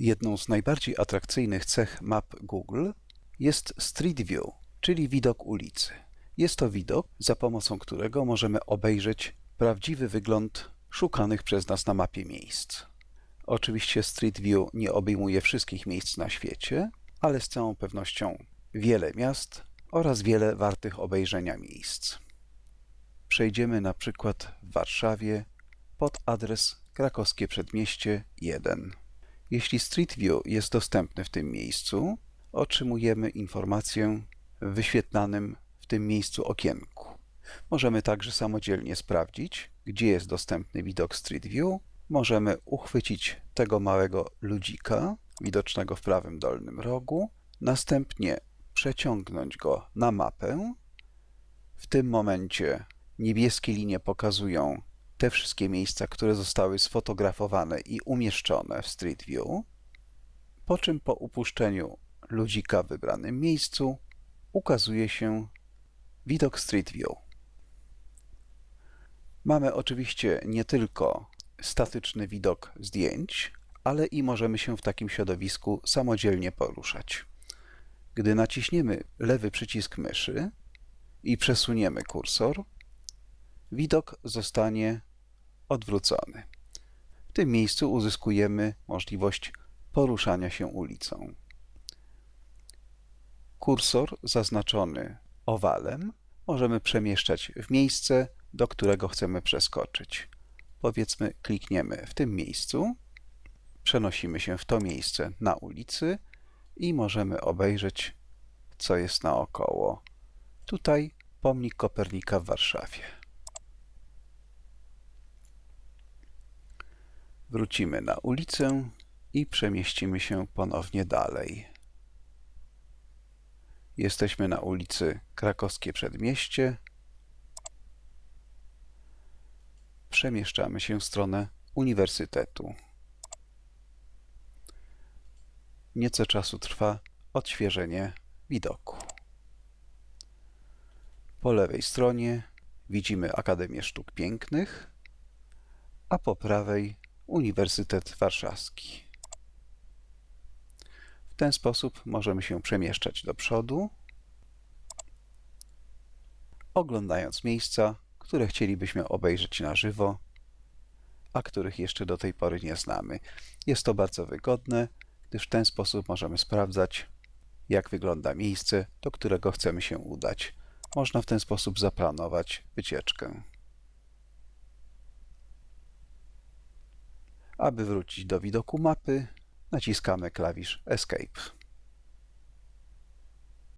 Jedną z najbardziej atrakcyjnych cech map Google jest Street View, czyli widok ulicy. Jest to widok, za pomocą którego możemy obejrzeć prawdziwy wygląd szukanych przez nas na mapie miejsc. Oczywiście Street View nie obejmuje wszystkich miejsc na świecie, ale z całą pewnością wiele miast oraz wiele wartych obejrzenia miejsc. Przejdziemy na przykład w Warszawie pod adres Krakowskie Przedmieście 1. Jeśli Street View jest dostępny w tym miejscu, otrzymujemy informację w wyświetlanym w tym miejscu okienku. Możemy także samodzielnie sprawdzić, gdzie jest dostępny widok Street View. Możemy uchwycić tego małego ludzika, widocznego w prawym dolnym rogu, następnie przeciągnąć go na mapę. W tym momencie niebieskie linie pokazują te wszystkie miejsca, które zostały sfotografowane i umieszczone w Street View, po czym po upuszczeniu ludzika w wybranym miejscu ukazuje się widok Street View. Mamy oczywiście nie tylko statyczny widok zdjęć, ale i możemy się w takim środowisku samodzielnie poruszać. Gdy naciśniemy lewy przycisk myszy i przesuniemy kursor, widok zostanie odwrócony. W tym miejscu uzyskujemy możliwość poruszania się ulicą. Kursor zaznaczony owalem możemy przemieszczać w miejsce, do którego chcemy przeskoczyć. Powiedzmy, klikniemy w tym miejscu, przenosimy się w to miejsce na ulicy i możemy obejrzeć, co jest naokoło. Tutaj pomnik Kopernika w Warszawie. Wrócimy na ulicę i przemieścimy się ponownie dalej. Jesteśmy na ulicy Krakowskie Przedmieście. Przemieszczamy się w stronę uniwersytetu. Nieco czasu trwa odświeżenie widoku. Po lewej stronie widzimy Akademię Sztuk Pięknych, a po prawej Uniwersytet Warszawski. W ten sposób możemy się przemieszczać do przodu, oglądając miejsca, które chcielibyśmy obejrzeć na żywo, a których jeszcze do tej pory nie znamy. Jest to bardzo wygodne, gdyż w ten sposób możemy sprawdzać, jak wygląda miejsce, do którego chcemy się udać. Można w ten sposób zaplanować wycieczkę. Aby wrócić do widoku mapy, naciskamy klawisz Escape.